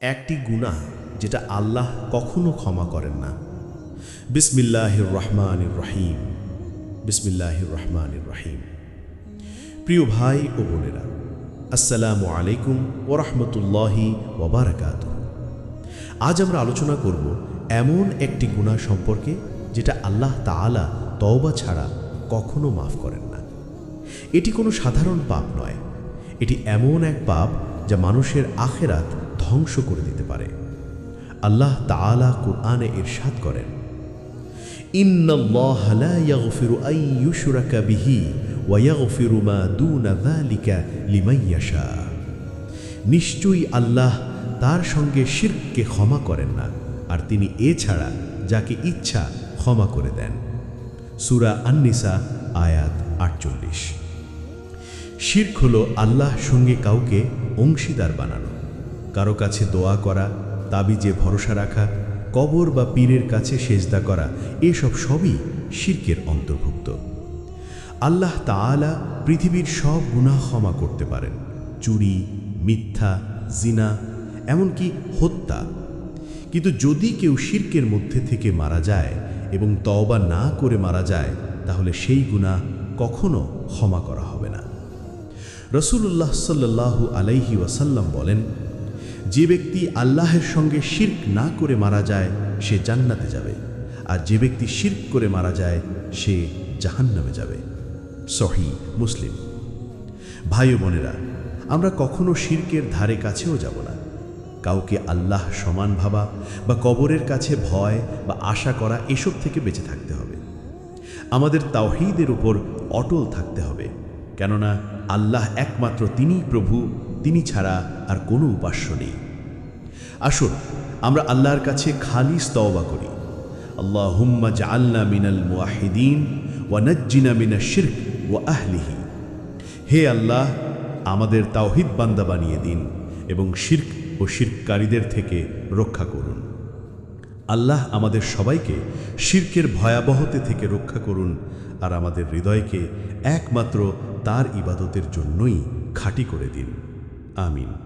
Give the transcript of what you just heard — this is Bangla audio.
একটি গুনাহ যেটা আল্লাহ কখনো ক্ষমা করেন না। বিসমিল্লাহির রহমানির রহিম বিসমিল্লাহির রহমানির রহিম প্রিয় ভাই ও বোনেরা, আসসালামু আলাইকুম ও রহমতুল্লাহি ওবরাকাত আজ আমরা আলোচনা করব এমন একটি গুনাহ সম্পর্কে যেটা আল্লাহ তাআলা তওবা ছাড়া কখনো মাফ করেন না। এটি কোনো সাধারণ পাপ নয়। এটি এমন এক পাপ যা মানুষের আখেরাত ধ্বংস করে দিতে পারে। আল্লাহ তাআলা কুরআনে ইরশাদ করেন নিশ্চয়ই আল্লাহ তার সঙ্গে শিরককে ক্ষমা করেন না, আর তিনি এছাড়া যাকে ইচ্ছা ক্ষমা করে দেন। সুরা আন-নিসা, আয়াত আটচল্লিশ। শির্ক হল আল্লাহ সঙ্গে কাউকে অংশীদার বানানো। কারও কাছে দোয়া করা তাবিজে ভরসা রাখা, কবর বা পীরের কাছে সেজদা করা, এসব সবই শির্কের অন্তর্ভুক্ত। আল্লাহ তাআলা পৃথিবীর সব গুনাহ ক্ষমা করতে পারেন। চুরি, মিথ্যা, জিনা, এমনকি হত্যা। কিন্তু যদি কেউ শির্কের মধ্যে থেকে মারা যায় এবং তওবা না করে মারা যায়, তাহলে সেই গুনাহ কখনো ক্ষমা করা হবে না। রসুল্লাহ সাল্লাল্লাহু আলাইহি ওয়াসাল্লাম বলেন যে ব্যক্তি আল্লাহের সঙ্গে শির্ক না করে মারা যায়, সে জান্নাতে যাবে। আর যে ব্যক্তি শির্ক করে মারা যায়, সে জাহান্নামে যাবে। সহি মুসলিম। ভাই বোনেরা, আমরা কখনো শির্কের ধারে কাছেও যাব না। কাউকে আল্লাহ সমান ভাবা বা কবরের কাছে ভয় বা আশা করা এসব থেকে বেঁচে থাকতে হবে। আমাদের তাওহিদের উপর অটল থাকতে হবে। কেননা আল্লাহ একমাত্র তিনিই প্রভু, তিনি ছাড়া আর কোনো উপাস্য নেই। আসুন, আমরা আল্লাহর কাছে খালি স্তওবা করি। আল্লাহ হুম্মা জাআলনা মিনাল মুয়াহিদিন ওয়া নাজ্জিনা মিনাশ শিরক ওয়া আহলিহি। হে আল্লাহ, আমাদের তাওহিদ বান্দা বানিয়ে দিন এবং শির্ক ও শিরককারীদের থেকে রক্ষা করুন। আল্লাহ আমাদের সবাইকে শির্কের ভয়াবহতে থেকে রক্ষা করুন আর আমাদের হৃদয়কে একমাত্র তার ইবাদতের জন্যই খাঁটি করে দিন। আমিন।